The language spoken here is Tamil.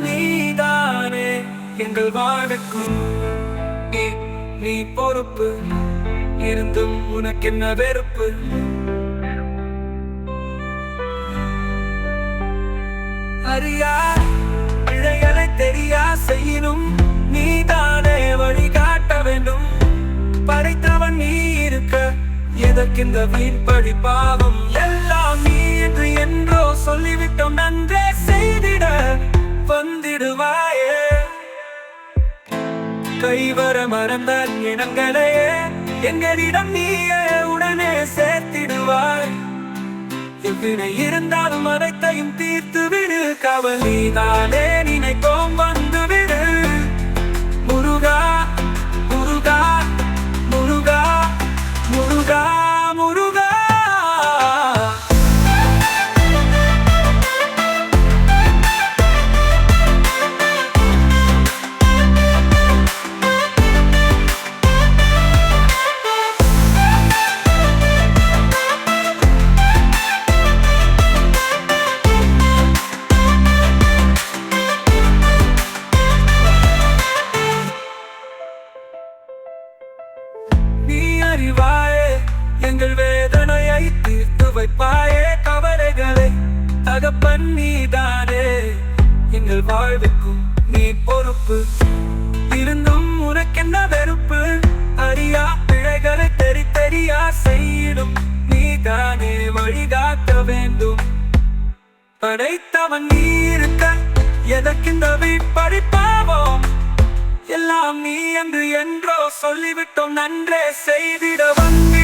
நீதானே எங்கள் வாழ்க்கும் நீ நீ பொறுப்பு. இருந்தும் உனக்கென்ன வெறுப்பு? அறியா பிழைகளை தெரியா செய்யணும் நீதானே வழிகாட்ட வேண்டும். படைத்தவன் நீ இருக்க எதற்கிந்த வீண்படி பாவம்? எல்லாம் நீ என்று என்றோ சொல்லிவிட்டோம் நன்றே செய்திட. வர மறந்தால் இனங்களையே எங்களிடம் நீயே உடனே சேர்த்திடுவாய். எவ்வினை இருந்தாலும் அனைத்தையும் தீர்த்து விடு கவலிதானே நினைப்போம் வந்து விடு நீ அறிவாயே எங்கள் வேதனையை தீர்த்து வைப்பாயே கவலைகளை தகப்பன் நீதானே. எங்கள் வாழ்வுக்கும் நீ பொறுப்பு. இருந்தும் உனக்கென்ன வெறுப்பு? அறியா பிழைகளை தெரி தெரியா செய்யிடும். நீதானே வழிகாட்ட வேண்டும். படைத்தவன் நீ இருக்க என்று என்றோ சொல்லிவிட்டோம் நன்றே செய்திட வந்து